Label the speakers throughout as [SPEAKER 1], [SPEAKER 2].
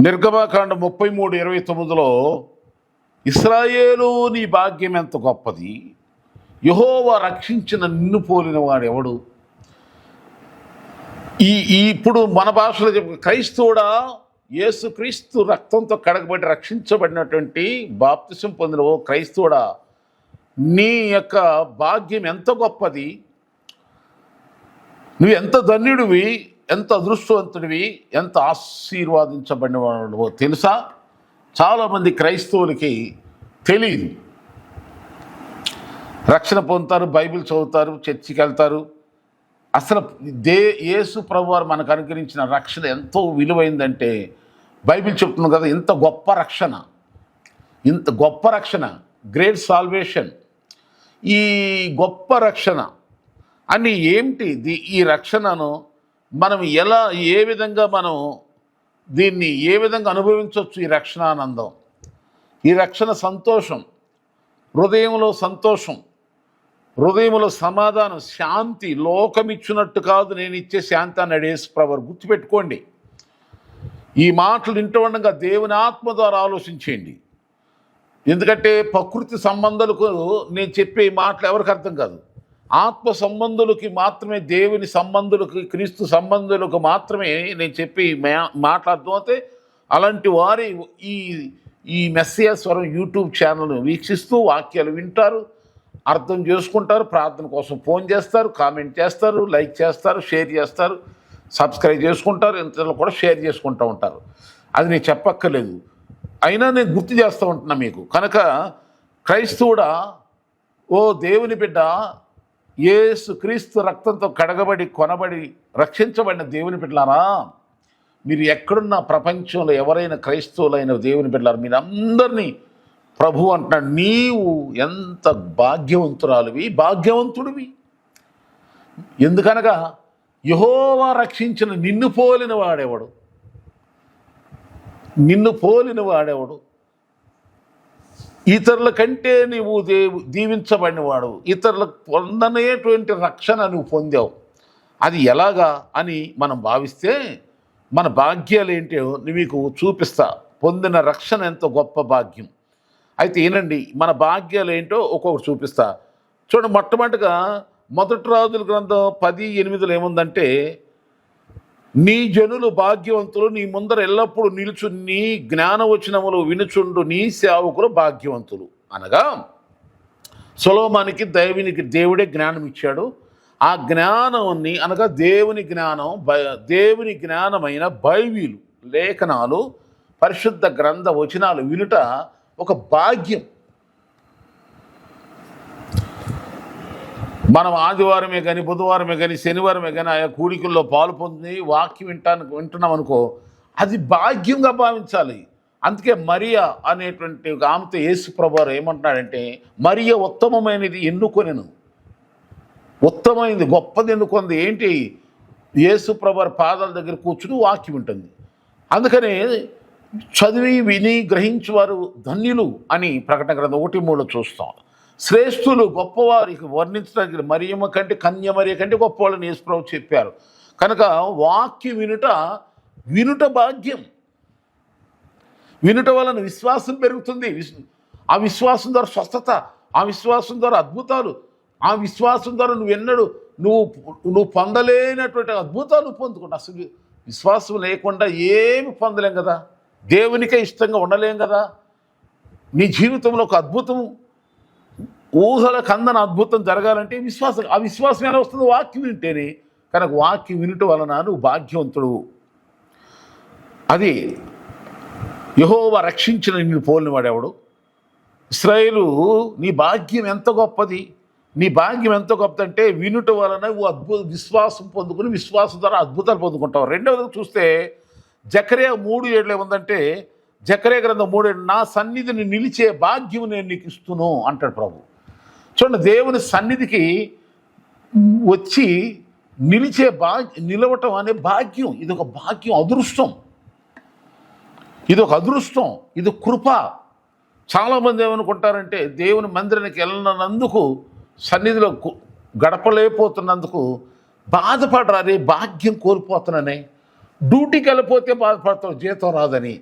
[SPEAKER 1] నిర్గమాకాండ ముప్పై మూడు ఇరవై తొమ్మిదిలో ఇస్రాయేలు నీ భాగ్యం ఎంత గొప్పది? యహోవా రక్షించిన నిన్ను పోలిన వాడు ఎవడు? ఈ ఇప్పుడు మన భాషలో చెప్ప క్రైస్తవుడా యేసుక్రీస్తు రక్తంతో కడగబడి రక్షించబడినటువంటి బాప్తిసం పొందిన ఓ క్రైస్తవుడా నీ యొక్క భాగ్యం ఎంత గొప్పది? నువ్వు ఎంత ధన్యుడివి? ఎంత అదృష్టవంతుడివి ఎంత ఆశీర్వాదించబడిన వాడివో తెలుసా? చాలామంది క్రైస్తవులకి తెలియదు రక్షణ పొందుతారు బైబిల్ చదువుతారు చర్చికి వెళ్తారు. అసలు దే యేసు ప్రభువారు మనకు అనుగ్రహించిన రక్షణ ఎంతో విలువైందంటే బైబిల్ చెప్తుంది కదా ఇంత గొప్ప రక్షణ. ఇంత గొప్ప రక్షణ గ్రేట్ సాల్వేషన్. ఈ గొప్ప రక్షణ. అని ఏమిటి ఈ రక్షణను మనం ఎలా ఏ విధంగా మనం దీన్ని ఏ విధంగా అనుభవించవచ్చు ఈ రక్షణానందం? ఈ రక్షణ సంతోషం హృదయంలో సంతోషం హృదయంలో సమాధానం శాంతి లోకమిచ్చినట్టు కాదు నేను ఇచ్చే శాంతి అన్నాడు యేసుప్రభు గుర్తుపెట్టుకోండి. ఈ మాటలు వింటూ ఉండగా దేవుని ఆత్మ ద్వారా ఆలోచించేయండి. ఎందుకంటే ప్రకృతి సంబంధాలకు నేను చెప్పే ఈ మాటలు ఎవరికి అర్థం కాదు. ఆత్మ సంబంధులకి మాత్రమే దేవుని సంబంధులకి క్రీస్తు సంబంధులకు మాత్రమే నేను చెప్పి మాట్లాడుతూ అయితే అలాంటి వారి ఈ ఈ మెస్సియా స్వరం యూట్యూబ్ ఛానల్ను వీక్షిస్తూ వాక్యాలు వింటారు అర్థం చేసుకుంటారు ప్రార్థన కోసం ఫోన్ చేస్తారు కామెంట్ చేస్తారు లైక్ చేస్తారు షేర్ చేస్తారు సబ్స్క్రైబ్ చేసుకుంటారు ఇంతలో కూడా షేర్ చేసుకుంటూ ఉంటారు. అది నేను చెప్పక్కర్లేదు. అయినా నేను గుర్తు చేస్తూ ఉంటున్నా మీకు. కనుక క్రైస్తవుడా ఓ దేవుని బిడ్డ ఏసు క్రీస్తు రక్తంతో కడగబడి కొనబడి రక్షించబడిన దేవుని బిడ్డలారా మీరు ఎక్కడున్న ప్రపంచంలో ఎవరైనా క్రైస్తవులైన దేవుని బిడ్డలారా మీరు అందరినీ ప్రభు అంటున్నాడు నీవు ఎంత భాగ్యవంతురాలువి భాగ్యవంతుడివి. ఎందుకనగా యహోవా రక్షించిన నిన్ను పోలిన వాడేవాడు? నిన్ను పోలిన వాడేవాడు? ఇతరుల కంటే నీవు దేవు దీవించబడినవాడు. ఇతరులకు పొందనేటువంటి రక్షణ నువ్వు పొందావు. అది ఎలాగా అని మనం భావిస్తే మన భాగ్యాలు ఏంటో మీకు చూపిస్తా. పొందిన రక్షణ ఎంతో గొప్ప భాగ్యం. అయితే ఏనండి మన భాగ్యాలు ఏంటో ఒక్కొక్కటి చూపిస్తా. చూడండి మొట్టమొదటిగా మొదటి రాజుల గ్రంథం పది ఎనిమిదిలో ఏముందంటే నీ జనులు భాగ్యవంతులు నీ ముందర ఎల్లప్పుడూ నిలుచు నీ జ్ఞానవచనములు వినుచుండు నీ సేవకులు భాగ్యవంతులు అనగా సులోమానికి దైవునికి దేవుడే జ్ఞానం ఇచ్చాడు. ఆ జ్ఞానాన్ని అనగా దేవుని జ్ఞానం దేవుని జ్ఞానమైన బైబిలు లేఖనాలు పరిశుద్ధ గ్రంథ వచనాలు వినుట ఒక భాగ్యం. మనం ఆదివారమే కానీ బుధవారమే కానీ శనివారమే కానీ ఆయా కూడికల్లో పాలు పొంది వాక్యం వింటానికి వింటున్నాం అనుకో అది భాగ్యంగా భావించాలి. అందుకే మరియా అనేటువంటి ఒక ఆమెతో యేసు ప్రభువారు ఏమంటున్నాడంటే మరియ ఉత్తమమైనది ఎన్నుకొనెను. ఉత్తమైనది గొప్పది ఎన్నుకుంది. ఏంటి? యేసు ప్రభువారి పాదాల దగ్గర కూర్చుని వాక్యం ఉంటుంది అందుకనే చదివి విని గ్రహించువారు ధన్యులు అని ప్రకటన గ్రంథం ఒకటి మూడు చూస్తాం. శ్రేష్ఠులు గొప్పవారికి వర్ణించడానికి మరియమ్మ కంటే కన్యమరియ కంటే గొప్పవాళ్ళని యేసుప్రభు చెప్పారు. కనుక వాక్యం వినుట వినుట భాగ్యం. వినుట వలన విశ్వాసం పెరుగుతుంది. ఆ విశ్వాసం ద్వారా స్వస్థత ఆ విశ్వాసం ద్వారా అద్భుతాలు ఆ విశ్వాసం ద్వారా నువ్వు ఎన్నడు నువ్వు నువ్వు పొందలేనటువంటి అద్భుతాలు నువ్వు అసలు విశ్వాసం లేకుండా ఏమి పొందలేం కదా? దేవునికే ఇష్టంగా ఉండలేం కదా? నీ జీవితంలో ఒక అద్భుతం ఊహల కందన అద్భుతం జరగాలంటే విశ్వాసం ఆ విశ్వాసం ఎలా వస్తుంది వాక్యం వింటేనే కనుక వాక్యం వినుట వలన నువ్వు భాగ్యవంతుడు. అది యహోవా రక్షించిన నిన్ను పోలినవాడెవడు ఇస్రాయేలు నీ భాగ్యం ఎంత గొప్పది? నీ భాగ్యం ఎంత గొప్పది అంటే వినుట వలన నువ్వు అద్భుత విశ్వాసం పొందుకుని విశ్వాసం ద్వారా అద్భుతాలు పొందుకుంటావు. రెండవది చూస్తే జకరే మూడు ఏళ్ళు ఏముందంటే జకరే గ్రంథం మూడేళ్ళు నా సన్నిధిని నిలిచే భాగ్యం నేను నీకు ఇస్తును అంటాడు ప్రభు. చూడండి దేవుని సన్నిధికి వచ్చి నిలిచే భా నిలవటం అనే భాగ్యం ఇది ఒక భాగ్యం అదృష్టం. ఇది ఒక అదృష్టం ఇది కృప. చాలామంది ఏమనుకుంటారంటే దేవుని మందిరానికి వెళ్ళనందుకు సన్నిధిలో గడపలేకపోతున్నందుకు బాధపడరా భాగ్యం కోల్పోతున్నానే. డ్యూటీకి వెళ్ళిపోతే బాధపడతావు జీతం రాదని.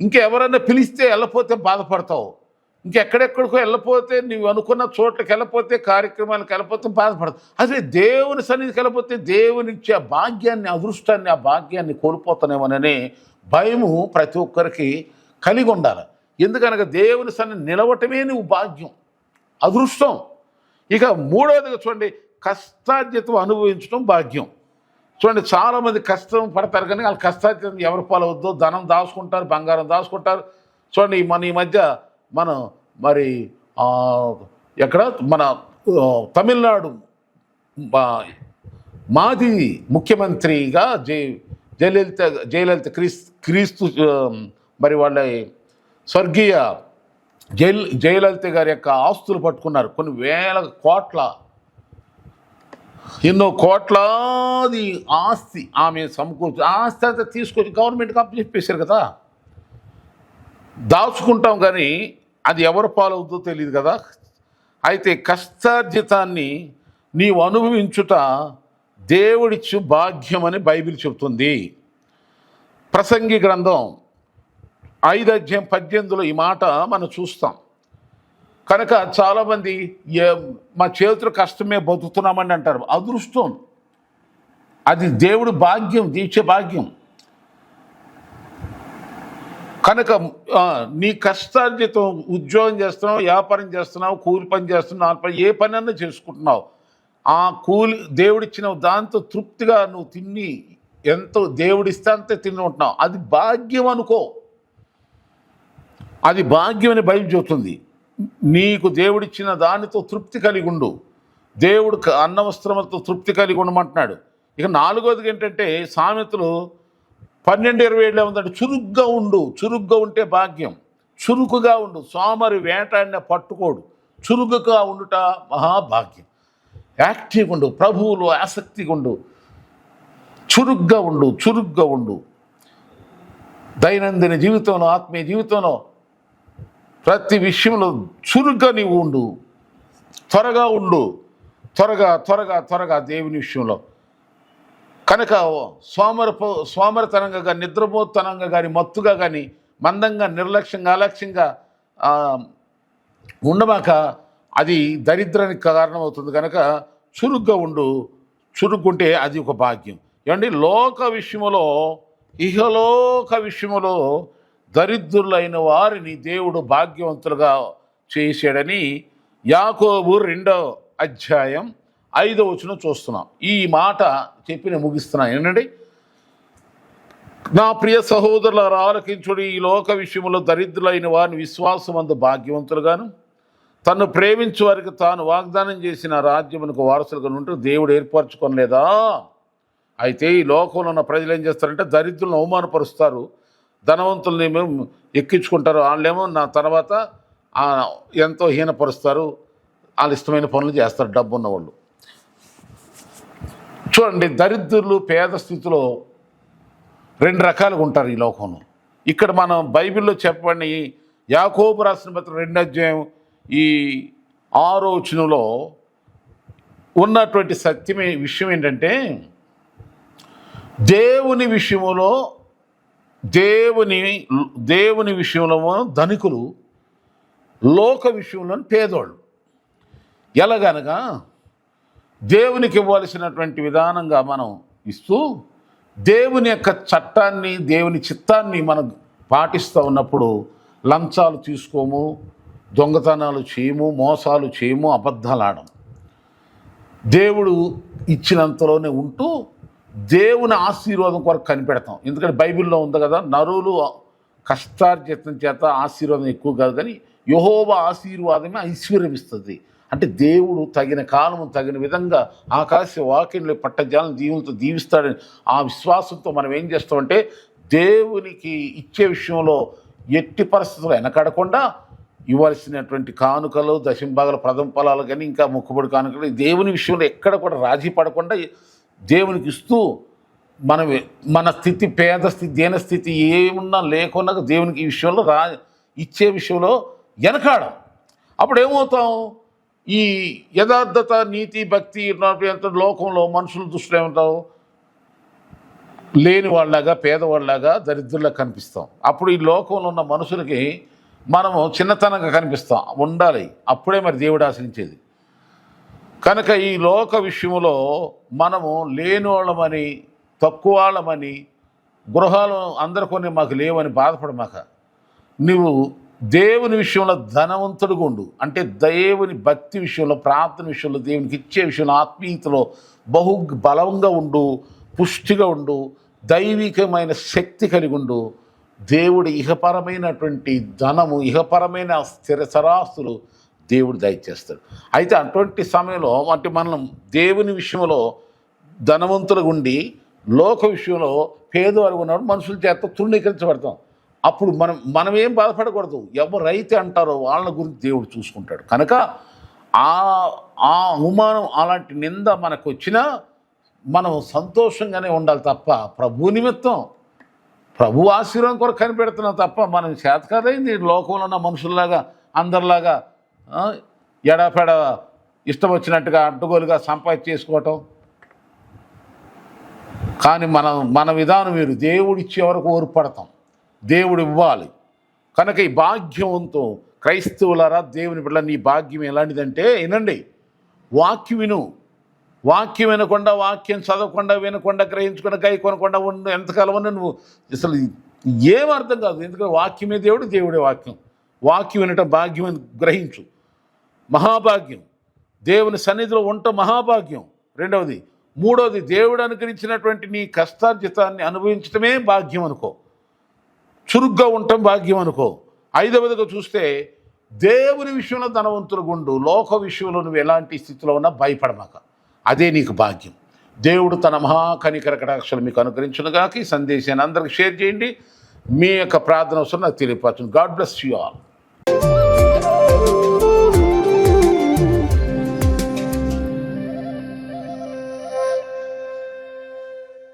[SPEAKER 1] ఇంకెవరైనా పిలిస్తే వెళ్ళపోతే బాధపడతావు. ఇంకెక్కడెక్కడికో వెళ్ళపోతే నువ్వు అనుకున్న చోట్లకి వెళ్ళపోతే కార్యక్రమాలకు వెళ్ళపోతే బాధపడదు అసలు దేవుని సన్నిధికి వెళ్ళపోతే దేవుని ఇచ్చే ఆ భాగ్యాన్ని అదృష్టాన్ని ఆ భాగ్యాన్ని కోల్పోతానేమోనని భయము ప్రతి ఒక్కరికి కలిగి ఉండాలి. ఎందుకనగా దేవుని సన్నిధి నిలవటమే నువ్వు భాగ్యం అదృష్టం. ఇక మూడవదిగా చూడండి కష్టాధ్యత అనుభవించడం భాగ్యం. చూడండి చాలామంది కష్టం పడతారు కానీ వాళ్ళు కష్టాధ్యత ఎవరు పాలవద్దు ధనం దాచుకుంటారు బంగారం దాచుకుంటారు. చూడండి మన ఈ మధ్య మనం మరి ఎక్కడ? మన తమిళనాడు మాది మాజీ ముఖ్యమంత్రిగా జై జయలలిత జయలలిత క్రీస్ క్రీస్తు మరి వాళ్ళ స్వర్గీయ జైల్ జయలలిత గారి యొక్క ఆస్తులు పట్టుకున్నారు. కొన్ని వేల కోట్ల ఎన్నో కోట్లాది ఆస్తి ఆమె సమకూర్చు ఆస్తి అంతా తీసుకొచ్చి గవర్నమెంట్కి అప్పచెప్పేశారు కదా. దాచుకుంటాం కానీ అది ఎవరు పాలవుతుందో తెలియదు కదా. అయితే కష్టార్జితాన్ని నీవు అనుభవించుట దేవుడిచ్చు అని బైబిల్ చెబుతుంది. ప్రసంగి గ్రంథం ఐదు అధ్యాయం పద్దెనిమిదిలో ఈ మాట మనం చూస్తాం. కనుక చాలామంది ఏ- మా చేతులు కష్టమే బతుకుతున్నామని అంటారు. అదృష్టం. అది దేవుడు భాగ్యం దీక్ష భాగ్యం. కనుక నీ కష్టార్జితం ఉద్యోగం చేస్తున్నావు వ్యాపారం చేస్తున్నావు కూలి పని చేస్తున్నావు పని ఏ పని అన్నా చేసుకుంటున్నావు. ఆ కూలి దేవుడిచ్చిన దాంతో తృప్తిగా నువ్వు తిని ఎంతో దేవుడిస్తే అంతే తిని ఉంటున్నావు. అది భాగ్యం అనుకో. అది భాగ్యం అని భయం చెబుతుంది. నీకు దేవుడిచ్చిన దానితో తృప్తి కలిగి ఉండు. దేవుడు క- తృప్తి కలిగి ఉండమంటున్నాడు. ఇక నాలుగోది ఏంటంటే సామెతలు పన్నెండు ఇరవై ఏళ్ళు ఏముందంటే చురుగ్గా ఉండు చురుగ్గా ఉంటే భాగ్యం. చురుకుగా ఉండు సోమరి వేటాడిన పట్టుకోడు చురుకుగా ఉండుట మహాభాగ్యం. యాక్టివ్గా ఉండు ప్రభువులు ఆసక్తిగా ఉండు చురుగ్గా ఉండు చురుగ్గా ఉండు. దైనందిన జీవితంలో ఆత్మీయ జీవితంలో ప్రతి విషయంలో చురుగ్గా నీవు ఉండు త్వరగా ఉండు త్వరగా త్వరగా త్వరగా దేవుని విషయంలో. కనుక సోమరపు సోమరతనంగా కానీ నిద్రపోతనంగా కానీ మత్తుగా కానీ మందంగా నిర్లక్ష్యంగా అలక్ష్యంగా ఉండమాక అది దరిద్రానికి కారణమవుతుంది. కనుక చురుగ్గా ఉండు. చురుగ్గుంటే అది ఒక భాగ్యం. ఏమండి? లోక విషయములో ఇహలోక విషయములో దరిద్రులైన వారిని దేవుడు భాగ్యవంతులుగా చేశాడని యాకోబు రెండో అధ్యాయం ఐదో వచనం చూస్తున్నాం. ఈ మాట చెప్పి నేను ముగిస్తున్నాను ఏంటండి? నా ప్రియ సహోదరుల ఆలకించుడు ఈ లోక విషయంలో దరిద్రులైన వారిని విశ్వాసం విశ్వాసమందు భాగ్యవంతులుగాను తను ప్రేమించు వారికి తాను వాగ్దానం చేసిన రాజ్యమునకు వారసులుగా ఉంటూ దేవుడు ఏర్పరచుకోలేదా అయితే ఈ లోకంలో ఉన్న ప్రజలు ఏం చేస్తారంటే దరిద్రులను అవమానపరుస్తారు. ధనవంతుల్ని ఏమో ఎక్కించుకుంటారు. వాళ్ళేమో నా తర్వాత ఎంతో హీనపరుస్తారు. వాళ్ళు ఇష్టమైన పనులు చేస్తారు. డబ్బు ఉన్నవాళ్ళు చూడండి దరిద్రులు పేద స్థితిలో రెండు రకాలుగా ఉంటారు ఈ లోకంలో. ఇక్కడ మనం బైబిల్లో చెప్పండి యాకోబు రాసిన పత్ర రెండు అధ్యాయం ఈ ఆరోచనలో ఉన్నటువంటి సత్యమే విషయం ఏంటంటే దేవుని విషయంలో దేవుని దేవుని విషయంలో ధనికులు లోక విషయంలో పేదోళ్ళు. ఎలాగనగా దేవునికి ఇవ్వాల్సినటువంటి విధానంగా మనం ఇస్తూ దేవుని యొక్క చట్టాన్ని దేవుని చిత్తాన్ని మనం పాటిస్తూ ఉన్నప్పుడు లంచాలు తీసుకోము దొంగతనాలు చేయము మోసాలు చేయము అబద్ధాలు ఆడము. దేవుడు ఇచ్చినంతలోనే ఉంటూ దేవుని ఆశీర్వాదం కొరకు కనిపెడతాం. ఎందుకంటే బైబిల్లో ఉంది కదా నరులు కష్టార్జితం చేత ఆశీర్వాదం ఎక్కువ కాదు కానీ యహోవ ఆశీర్వాదమే ఐశ్వర్యం ఇస్తుంది. అంటే దేవుడు తగిన కాలము తగిన విధంగా ఆకాశ వాక్యంలో పట్టజాలను దీవులతో దీవిస్తాడని ఆ విశ్వాసంతో మనం ఏం చేస్తామంటే దేవునికి ఇచ్చే విషయంలో ఎట్టి పరిస్థితులు వెనకడకుండా ఇవ్వాల్సినటువంటి కానుకలు దశంభాగాల ప్రథమ ఫలాలు కానీ ఇంకా మొక్కుబడి కానుకలు దేవుని విషయంలో ఎక్కడ కూడా రాజీ పడకుండా దేవునికి ఇస్తూ మన మన స్థితి పేద స్థితి దీన స్థితి ఏమున్నా లేకున్నా దేవునికి ఈ విషయంలో రా ఇచ్చే విషయంలో వెనకాడం. అప్పుడు ఏమవుతాం? ఈ యథార్థత నీతి భక్తి ఉన్నటువంటి లోకంలో మనుషుల దృష్టిలో ఏమంటావు? లేని వాళ్ళలాగా పేదవాళ్ళలాగా దరిద్రులకు కనిపిస్తాం. అప్పుడు ఈ లోకంలో ఉన్న మనుషులకి మనము చిన్నతనంగా కనిపిస్తాం. ఉండాలి. అప్పుడే మరి దేవుడు ఆశ్రయించేది. కనుక ఈ లోక విషయంలో మనము లేనివాళ్ళమని తక్కువ వాళ్ళమని గృహాలు అందరు కొన్ని మాకు లేవని బాధపడమాక నువ్వు దేవుని విషయంలో ధనవంతుడుగా ఉండు. అంటే దేవుని భక్తి విషయంలో ప్రార్థన విషయంలో దేవునికి ఇచ్చే విషయంలో ఆత్మీయతలో బహు బలంగా ఉండు పుష్టిగా ఉండు దైవికమైన శక్తి కలిగి ఉండు. దేవుడి ఇహపరమైనటువంటి ధనము ఇహపరమైన స్థిర సరాస్తులు దేవుడు దయచేస్తాడు. అయితే అటువంటి సమయంలో అంటే మనం దేవుని విషయంలో ధనవంతులుగా ఉండి లోక విషయంలో పేదవారు ఉన్నప్పుడు మనుషుల చేత తృణీకరించబడతాం. అప్పుడు మనం మనం ఏం బాధపడకూడదు. ఎవరైతే అంటారో వాళ్ళ గురించి దేవుడు చూసుకుంటాడు. కనుక ఆ ఆ అవమానం అలాంటి నింద మనకు వచ్చినా మనం సంతోషంగానే ఉండాలి తప్ప ప్రభు నిమిత్తం ప్రభు ఆశీర్వాదం కొరకు కనిపెడుతున్నాం తప్ప మనం చేత కదైంది. లోకంలో ఉన్న మనుషుల్లాగా అందరిలాగా ఎడపెడ ఇష్టం వచ్చినట్టుగా అడ్డుగోలుగా సంపాదించి చేసుకోవటం. కానీ మన మన విధానం మీరు దేవుడిచ్చే వరకు ఓర్పడతాం దేవుడు ఇవ్వాలి. కనుక ఈ భాగ్యంతో క్రైస్తవులారా దేవుని బిడ్డ నీ భాగ్యం ఎలాంటిదంటే వినండి. వాక్యం విను. వాక్యం వినకుండా వాక్యం చదవకుండా వినకుండా గ్రహించకుండా గై కొనకుండా ఉండు. ఎంతకాలం నువ్వు అసలు ఏం అర్థం కాదు. ఎందుకంటే వాక్యమే దేవుడు దేవుడే వాక్యం. వాక్యం వినటం భాగ్యం అని గ్రహించు. మహాభాగ్యం. దేవుని సన్నిధిలో ఉంట మహాభాగ్యం. రెండవది మూడవది దేవుడు అనుగ్రహించినటువంటి నీ కష్టార్జితాన్ని అనుభవించటమే భాగ్యం అనుకో. చురుగ్గా ఉండటం భాగ్యం అనుకో. ఐదవదిగా చూస్తే దేవుని విషయంలో ధనవంతులు గుండు లోక విషయంలో నువ్వు ఎలాంటి స్థితిలో ఉన్నా భయపడమాక. అదే నీకు భాగ్యం. దేవుడు తన మహాకనికర కటాక్షలు మీకు అనుగ్రహించునుగాక ఈ సందేశాన్ని అందరికి షేర్ చేయండి. మీ యొక్క ప్రార్థన అవసరం నాకు తెలియపరచండి గాడ్ బ్లెస్ యూ ఆల్.